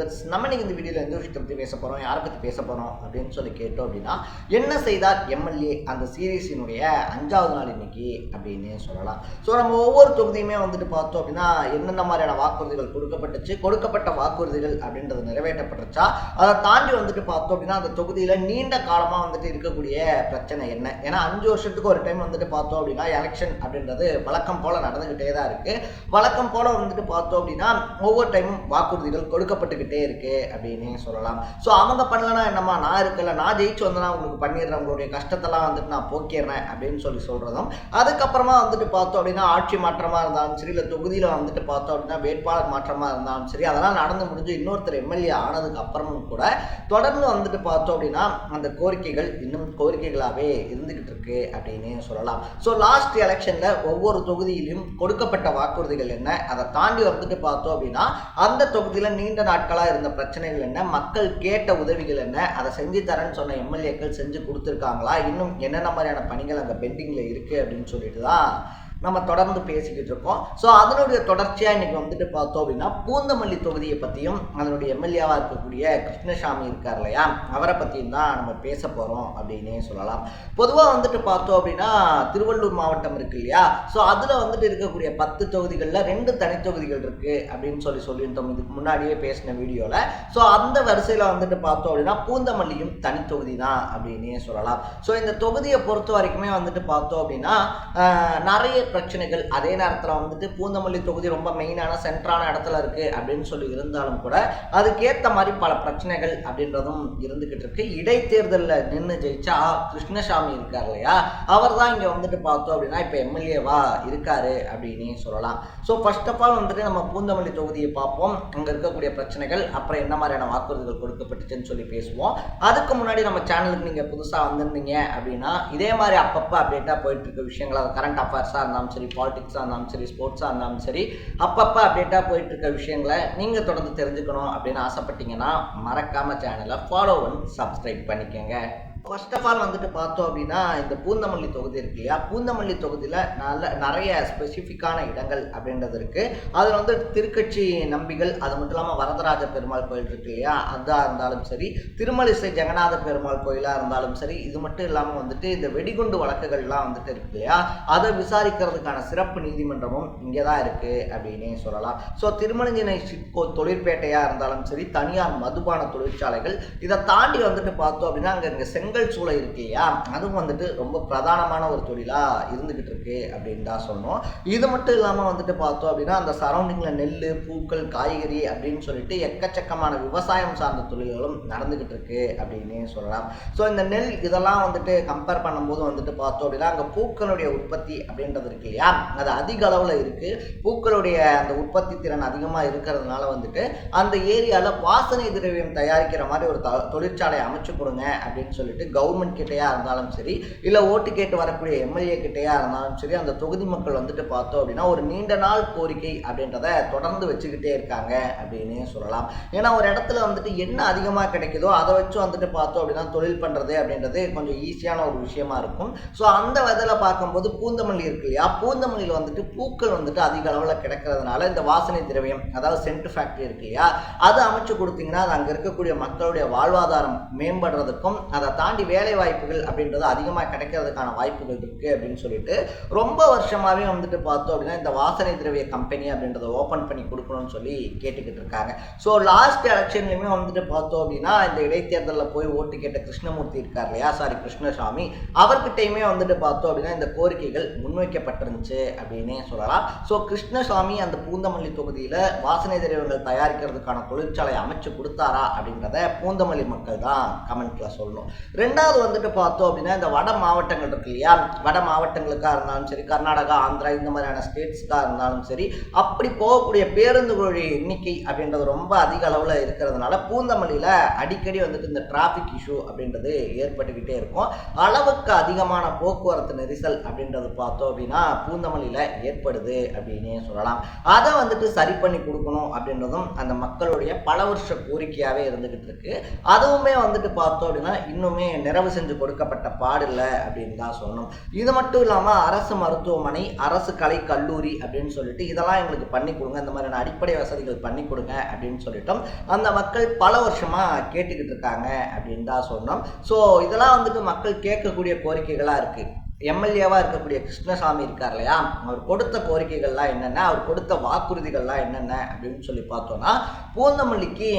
Viewers நம்ம இன்னைக்கு இந்த வீடியோவில் எந்த விஷயத்தை பற்றி பேச போகிறோம் யாரை பற்றி பேச போகிறோம் அப்படின்னு சொல்லி கேட்டோம் அப்படின்னா என்ன செய்தார் எம்எல்ஏ அந்த சீரீஸினுடைய அஞ்சாவது நாள் இன்னைக்கு அப்படின்னு சொல்லலாம். ஸோ நம்ம ஒவ்வொரு தொகுதியுமே வந்துட்டு பார்த்தோம் அப்படின்னா என்னென்ன மாதிரியான வாக்குறுதிகள் கொடுக்கப்பட்டுச்சு கொடுக்கப்பட்ட வாக்குறுதிகள் அப்படின்றது நிறைவேற்றப்பட்டுச்சா அதை தாண்டி வந்துட்டு பார்த்தோம் அப்படின்னா அந்த தொகுதியில் நீண்ட காலமாக வந்துட்டு இருக்கக்கூடிய பிரச்சனை என்ன? ஏன்னா அஞ்சு வருஷத்துக்கு ஒரு டைம் வந்துட்டு பார்த்தோம் அப்படின்னா எலெக்ஷன் அப்படின்றது வழக்கம் போல் நடந்துக்கிட்டே தான் இருக்குது வழக்கம் போல் வந்துட்டு பார்த்தோம் அப்படின்னா ஒவ்வொரு டைமும் வாக்குறுதிகள் கொடுக்கப்பட்டுக்கிட்டே இருக்கு அப்படின்னு சொல்லலாம். ஸோ அவங்க பண்ணலன்னா என்னம்மா? நான் இருக்கல நான் ஜெயிச்சு வந்தேன்னா உங்களுக்கு பண்ணிடுறேன். உங்களுடைய கஷ்டத்தெல்லாம் வந்துட்டு நான் போக்கிடுறேன் அப்படின்னு சொல்லி சொல்கிறதும் அதுக்கப்புறமா வந்துட்டு பார்த்தோம் அப்படின்னா ஆட்சி மாற்றமாக இருந்தாலும் சரி இல்லை தொகுதியில் வந்துட்டு பார்த்தோம் அப்படின்னா வேட்பாளர் மாற்றமாக இருந்தாலும் சரி அதெல்லாம் நடந்து முடிஞ்சு இன்னொருத்தர் எம்எல்ஏ ஆனதுக்கு அப்புறமும் கூட தொடர்ந்து வந்துட்டு பார்த்தோம் அப்படின்னா அந்த கோரிக்கைகள் இன்னும் கோரிக்கைகளாகவே இருந்துகிட்டு இருக்கு அப்படின்னு சொல்லலாம். ஸோ லாஸ்ட் எலெக்ஷனில் ஒவ்வொரு தொகுதியிலும் கொடுக்கப்பட்ட வாக்குறுதிகள் என்ன? அதை தாண்டி வந்துட்டு பார்த்தோம் அப்படின்னா அந்த தொகுதியில் நீண்ட நாட்களாக இருந்த பிரச்சனைகள் என்ன? மக்கள் கேட்ட உதவிகள் என்ன? அதை செஞ்சு தரேன்னு சொன்ன எம்எல்ஏக்கள் செஞ்சு கொடுத்துருக்காங்களா? இன்னும் என்னென்ன மாதிரியான பணிகள் அங்கே பெண்டிங்கில் இருக்குது அப்படின்னு சொல்லிட்டு தான் நம்ம தொடர்ந்து பேசிக்கிட்டு இருக்கோம். ஸோ அதனுடைய தொடர்ச்சியாக இன்றைக்கி வந்துட்டு பார்த்தோம் அப்படின்னா பூந்தமல்லி தொகுதியை பற்றியும் அதனுடைய எம்எல்ஏவாக இருக்கக்கூடிய கிருஷ்ணசாமி இருக்கார் இல்லையா? அவரை பற்றியும் தான் நம்ம பேச போகிறோம் அப்படின்னே சொல்லலாம். பொதுவாக வந்துட்டு பார்த்தோம் அப்படின்னா திருவள்ளூர் மாவட்டம் இருக்கு இல்லையா? ஸோ அதில் வந்துட்டு இருக்கக்கூடிய பத்து தொகுதிகளில் ரெண்டு தனித்தொகுதிகள் இருக்குது அப்படின்னு சொல்லி சொல்லியிருந்தோம். இதுக்கு முன்னாடியே பேசின வீடியோவில் ஸோ அந்த வரிசையில் வந்துட்டு பார்த்தோம் அப்படின்னா பூந்தமல்லியும் தனித்தொகுதி தான் அப்படின்னே சொல்லலாம். ஸோ இந்த தொகுதியை பொறுத்த வரைக்குமே வந்துட்டு பார்த்தோம் அப்படின்னா நிறைய பிரச்சனைகள் அதே நேரத்தில் வந்துட்டு பூந்தமல்லி தொகுதி ரொம்ப மெயினான சென்ட்ரான இடத்துல இருக்கு அப்படின்னு சொல்லி இருந்தாலும் கூட அதுக்கேற்ற மாதிரி பல பிரச்சனைகள் அப்படின்றதும் இருந்துகிட்டு இருக்கு. இடைத்தேர்தலில் நின்று ஜெயிச்சா கிருஷ்ணசாமி இருக்கார் இல்லையா? அவர் தான் இங்கே வந்துட்டு பார்த்தோம் அப்படின்னா இப்போ எம்எல்ஏவா இருக்காரு அப்படின்னு சொல்லலாம். ஸோ ஃபர்ஸ்ட் ஆஃப் ஆல் வந்துட்டு நம்ம பூந்தமல்லி தொகுதியை பார்ப்போம். அங்கே இருக்கக்கூடிய பிரச்சனைகள் அப்புறம் என்ன மாதிரியான வாக்குறுதிகள் கொடுக்கப்பட்டுச்சுன்னு சொல்லி பேசுவோம். அதுக்கு முன்னாடி நம்ம சேனலுக்கு நீங்கள் புதுசாக வந்திருந்தீங்க அப்படின்னா இதே மாதிரி அப்பப்போ அப்டேட்டாக போயிட்டு இருக்க விஷயங்கள் கரண்ட் அஃபேர்ஸாக இருந்தாலும் சரி பாலிடிக்ஸாக இருந்தாலும் சரி ஸ்போர்ட்ஸாக இருந்தாலும் சரி அப்பப்போ அப்டேட்டாக போயிட்டு இருக்க விஷயங்களை நீங்கள் தொடர்ந்து தெரிஞ்சுக்கணும் அப்படின்னு ஆசைப்பட்டீங்கன்னா மறக்காம சேனலை ஃபாலோ பண்ணி சப்ஸ்கிரைப் பண்ணிக்கோங்க. ஃபர்ஸ்ட் ஆஃப் ஆல் வந்துட்டு பார்த்தோம் அப்படின்னா இந்த பூந்தமல்லி தொகுதி இருக்கு இல்லையா? பூந்தமல்லி தொகுதியில் நல்ல நிறைய ஸ்பெசிஃபிக்கான இடங்கள் அப்படின்றது இருக்கு. அதில் வந்து திருக்கட்சி நம்பிகள் அது மட்டும் இல்லாமல் வரதராஜ பெருமாள் கோயில் இருக்கு இல்லையா? அதாக இருந்தாலும் சரி திருமலிசை ஜெகநாத பெருமாள் கோயிலாக இருந்தாலும் சரி இது மட்டும் இல்லாமல் வந்துட்டு இந்த வெடிகுண்டு வழக்குகள்லாம் வந்துட்டு இருக்கு இல்லையா? அதை விசாரிக்கிறதுக்கான சிறப்பு நீதிமன்றமும் இங்கே தான் இருக்கு அப்படின்னே சொல்லலாம். ஸோ திருமணஞ்சினை சிட்கோ தொழிற்பேட்டையாக இருந்தாலும் சரி தனியார் மதுபான தொழிற்சாலைகள் இதை தாண்டி வந்துட்டு பார்த்தோம் அப்படின்னா அங்கே இங்கே செங்கல் சூளை இருக்கு இல்லையா? அதுவும் வந்துட்டு ரொம்ப பிரதானமான ஒரு தொழிலாக இருந்துகிட்டு இருக்கு அப்படின்னு தான் சொன்னோம் இது மட்டும் இல்லாமல் வந்துட்டு பார்த்தோம் அப்படின்னா அந்த சரௌண்டிங்கில் நெல் பூக்கள் காய்கறி அப்படின்னு சொல்லிட்டு எக்கச்சக்கமான விவசாயம் சார்ந்த தொழில்களும் நடந்துகிட்டு இருக்கு அப்படின்னு சொல்லலாம். ஸோ இந்த நெல் இதெல்லாம் வந்துட்டு கம்பேர் பண்ணும்போது வந்துட்டு பார்த்தோம் அப்படின்னா அங்கே பூக்களுடைய உற்பத்தி அப்படின்றது இருக்கு இல்லையா? அது அதிக அளவில் இருக்கு. பூக்களுடைய அந்த உற்பத்தி திறன் அதிகமாக இருக்கிறதுனால வந்துட்டு அந்த ஏரியாவில் வாசனை திரவியம் தயாரிக்கிற மாதிரி ஒரு தொழிற்சாலை அமைச்சு கொடுங்க அப்படின்னு சொல்லிட்டு கவர்மெண்ட் கிட்டேயா இருந்தாலும் சரி இல்லை ஓட்டு கேட்டு வரக்கூடிய எம்எல்ஏ கிட்டேயா இருந்தாலும் சரி அந்த தொகுதி மக்கள் வந்துட்டு பார்த்தோம் அப்படின்னா ஒரு நீண்ட நாள் கோரிக்கை அப்படின்றத தொடர்ந்து வச்சுக்கிட்டே இருக்காங்க அப்படின்னு சொல்லலாம். ஏன்னா ஒரு இடத்துல வந்துட்டு என்ன அதிகமாக கிடைக்குதோ அதை வச்சு வந்துட்டு பார்த்தோம் அப்படின்னா தொழில் பண்ணுறது அப்படின்றது கொஞ்சம் ஈஸியான ஒரு விஷயமா இருக்கும். ஸோ அந்த விதையில் பார்க்கும்போது பூந்தமல்லி இருக்கு இல்லையா? பூந்தமல்லியில் வந்துட்டு பூக்கள் வந்துட்டு அதிக அளவில் கிடைக்கிறதுனால இந்த வாசனை திரவியம் அதாவது சென்ட் ஃபேக்ட்ரி இருக்கு இல்லையா? அது அமைச்சு கொடுத்தீங்கன்னா அது அங்கே இருக்கக்கூடிய மக்களுடைய வாழ்வாதாரம் மேம்படுறதுக்கும் அதை தாண்டி தாண்டி வேலை வாய்ப்புகள் அப்படின்றது அதிகமாக கிடைக்கிறதுக்கான வாய்ப்புகள் இருக்குது அப்படின்னு சொல்லிட்டு ரொம்ப வருஷமாகவே வந்துட்டு பார்த்தோம் அப்படின்னா இந்த வாசனை திரவிய கம்பெனி அப்படின்றத ஓப்பன் பண்ணி கொடுக்கணும்னு சொல்லி கேட்டுக்கிட்டு இருக்காங்க. ஸோ லாஸ்ட் எலெக்ஷன்லையுமே வந்துட்டு பார்த்தோம் அப்படின்னா இந்த இடைத்தேர்தலில் போய் ஓட்டு கேட்ட கிருஷ்ணமூர்த்தி இருக்கார் இல்லையா? சாரி கிருஷ்ணசாமி. அவர்கிட்டையுமே வந்துட்டு பார்த்தோம் அப்படின்னா இந்த கோரிக்கைகள் முன்வைக்கப்பட்டிருந்துச்சு அப்படின்னே சொல்லலாம். ஸோ கிருஷ்ணசாமி அந்த பூந்தமல்லி தொகுதியில் வாசனை திரவியங்கள் தயாரிக்கிறதுக்கான தொழிற்சாலை அமைச்சு கொடுத்தாரா அப்படின்றத பூந்தமல்லி மக்கள் தான் கமெண்ட்ல சொல்லணும். ரெண்டாவது வந்துட்டு பார்த்தோம் அப்படின்னா இந்த வட மாவட்டங்கள் இருக்கு இல்லையா? வட மாவட்டங்களுக்காக இருந்தாலும் சரி கர்நாடகா ஆந்திரா இந்த மாதிரியான ஸ்டேட்ஸ்க்காக இருந்தாலும் சரி அப்படி போகக்கூடிய பேருந்துகளுடைய எண்ணிக்கை அப்படின்றது ரொம்ப அதிக அளவில் இருக்கிறதுனால பூந்தமல்லியில் அடிக்கடி வந்துட்டு இந்த டிராஃபிக் இஷ்யூ அப்படின்றது ஏற்பட்டுக்கிட்டே இருக்கும். அளவுக்கு அதிகமான போக்குவரத்து நெரிசல் அப்படின்றது பார்த்தோம் அப்படின்னா பூந்தமல்லியில் ஏற்படுது அப்படின்னே சொல்லலாம். அதை வந்துட்டு சரி பண்ணி கொடுக்கணும் அப்படின்றதும் அந்த மக்களுடைய பல வருஷ கோரிக்கையாகவே இருந்துக்கிட்டு இருக்கு. அதுவுமே வந்துட்டு பார்த்தோம் அப்படின்னா இன்னுமே நிறைவு செஞ்சு கொடுக்கப்பட்ட பாடில்லை அப்படின்னு தான் சொல்லணும். இது மட்டும் இல்லாமல் அரசு மருத்துவமனை அரசு கலை கல்லூரி அப்படின்னு சொல்லிட்டு இதெல்லாம் எங்களுக்கு பண்ணி கொடுங்க. இந்த மாதிரியான அடிப்படை வசதிகள் பண்ணி கொடுங்க அப்படின்னு சொல்லிட்டோம். அந்த மக்கள் பல வருஷமாக கேட்டுக்கிட்டு இருக்காங்க அப்படின்னு தான் சொன்னோம். ஸோ இதெல்லாம் வந்துட்டு மக்கள் கேட்கக்கூடிய கோரிக்கைகளாக இருக்குது எம்எல்ஏவாக இருக்கக்கூடிய கிருஷ்ணசாமி இருக்கார் இல்லையா? அவர் கொடுத்த கோரிக்கைகள்லாம் என்னென்ன? அவர் கொடுத்த வாக்குறுதிகள்லாம் என்னென்ன? அப்படின்னு சொல்லி பார்த்தோன்னா பூந்தமல்லிக்கு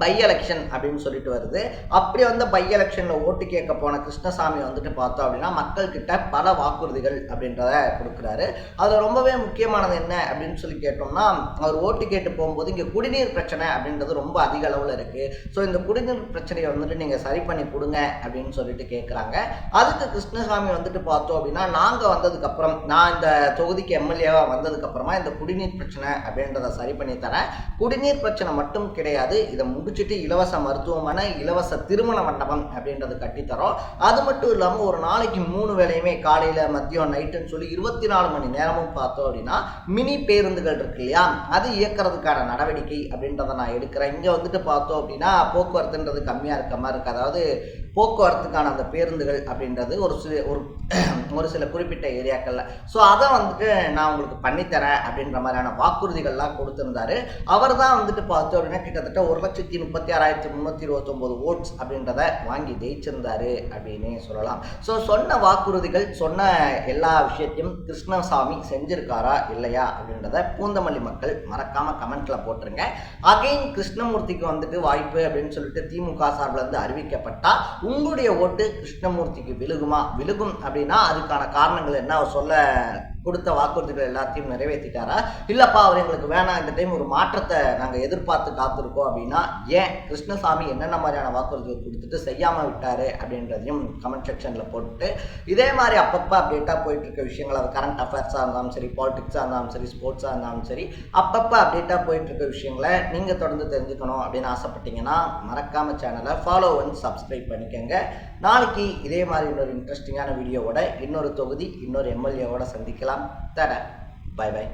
பை எலெக்ஷன் அப்படின்னு சொல்லிட்டு வருது. அப்படி வந்து பை எலெக்ஷனில் ஓட்டு கேட்க போன கிருஷ்ணசாமி வந்துட்டு பார்த்தோம் அப்படின்னா மக்கள்கிட்ட பல வாக்குறுதிகள் அப்படின்றத கொடுக்குறாரு. அதில் ரொம்பவே முக்கியமானது என்ன அப்படின்னு சொல்லி கேட்டோம்னா அவர் ஓட்டு கேட்டு போகும்போது இங்கே குடிநீர் பிரச்சனை அப்படின்றது ரொம்ப அதிக அளவில் இருக்குது ஸோ இந்த குடிநீர் பிரச்சனையை வந்துட்டு நீங்கள் சரி பண்ணி கொடுங்க அப்படின்னு சொல்லிட்டு கேட்குறாங்க அதுக்கு கிருஷ்ணசாமி வந்துட்டு பார்த்தோம் அப்படின்னா நாங்கள் வந்ததுக்கப்புறம் நான் இந்த தொகுதிக்கு எம்எல்ஏவாக வந்ததுக்கப்புறமா இந்த குடிநீர் பிரச்சனை அப்படின்றத சரி பண்ணி தரேன். குடிநீர் பிரச்சனை மட்டும் கிடையாது இதை முடிச்சுட்டு இலவச மருத்துவமனை இலவச திருமண மண்டபம் அப்படின்றது கட்டித்தரோம். அது மட்டும் இல்லாமல் ஒரு நாளைக்கு மூணு வேளையுமே காலையில் மதியம் நைட்டுன்னு சொல்லி இருபத்தி நாலு மணி நேரமும் பார்த்தோம் அப்படின்னா மினி பேருந்துகள் இருக்கு இல்லையா? அது இயக்கிறதுக்கான நடவடிக்கை அப்படின்றத நான் எடுக்கிறேன். இங்கே வந்துட்டு பார்த்தோம் அப்படின்னா போக்குவரத்துன்றது கம்மியாக இருக்க மாதிரி இருக்குது அதாவது போக்குவரத்துக்கான அந்த பேருந்துகள் அப்படின்றது ஒரு சில ஒரு ஒரு சில குறிப்பிட்ட ஏரியாக்களில். ஸோ அதை வந்துட்டு நான் உங்களுக்கு பண்ணித்தரேன் அப்படின்ற மாதிரியான வாக்குறுதிகள்லாம் கொடுத்துருந்தாரு. அவர் தான் வந்துட்டு பார்த்தோம் அப்படின்னா கிட்டத்தட்ட ஒரு லட்சத்தி முப்பத்தி ஆறாயிரத்தி முந்நூற்றி இருபத்தொம்போது ஓட்ஸ் அப்படின்றத வாங்கி ஜெயிச்சிருந்தாரு அப்படின்னு சொல்லலாம். ஸோ சொன்ன வாக்குறுதிகள் சொன்ன எல்லா விஷயத்தையும் கிருஷ்ணசாமி செஞ்சிருக்காரா இல்லையா அப்படின்றத பூந்தமல்லி மக்கள் மறக்காம கமெண்ட்ல போட்டுருங்க. அகைன் கிருஷ்ணமூர்த்திக்கு வந்துட்டு வாய்ப்பு அப்படின்னு சொல்லிட்டு திமுக சார்பில் இருந்து அறிவிக்கப்பட்டா உங்களுடைய ஓட்டு கிருஷ்ணமூர்த்திக்கு விழுகுமா? விழுகும் அப்படின்னா அதுக்கான காரணங்கள் என்ன? சொல்ல கொடுத்த வாக்குறுதிகள் எல்லாத்தையும் நிறைவேற்றிட்டாரா? இல்லப்பா அவர் எங்களுக்கு வேணாம். இந்த டைம் ஒரு மாற்றத்தை நாங்கள் எதிர்பார்த்து காத்திருக்கோம் அப்படின்னா ஏன் கிருஷ்ணசாமி என்னென்ன மாதிரியான வாக்குறுதிகள் கொடுத்துட்டு செய்யாமல் விட்டார் அப்படின்றதையும் கமெண்ட் செக்ஷனில் போட்டு இதே மாதிரி அப்பப்போ அப்டேட்டாக போயிட்டு இருக்க விஷயங்கள் அது கரண்ட் அஃபேர்ஸாக இருந்தாலும் சரி பாலிடிக்ஸாக இருந்தாலும் சரி ஸ்போர்ட்ஸாக இருந்தாலும் சரி அப்பப்போ அப்டேட்டாக போயிட்டு இருக்க விஷயங்களை நீங்கள் தொடர்ந்து தெரிஞ்சுக்கணும் அப்படின்னு ஆசைப்பட்டீங்கன்னா மறக்காம சேனலை ஃபாலோ அண்ட் சப்ஸ்கிரைப் பண்ணிக்கோங்க. நாளைக்கு இதே மாதிரி இன்னொரு இன்ட்ரெஸ்டிங்கான வீடியோவோட இன்னொரு தொகுதி இன்னொரு எம்எல்ஏவோட சந்திக்கலாம். தட பை பை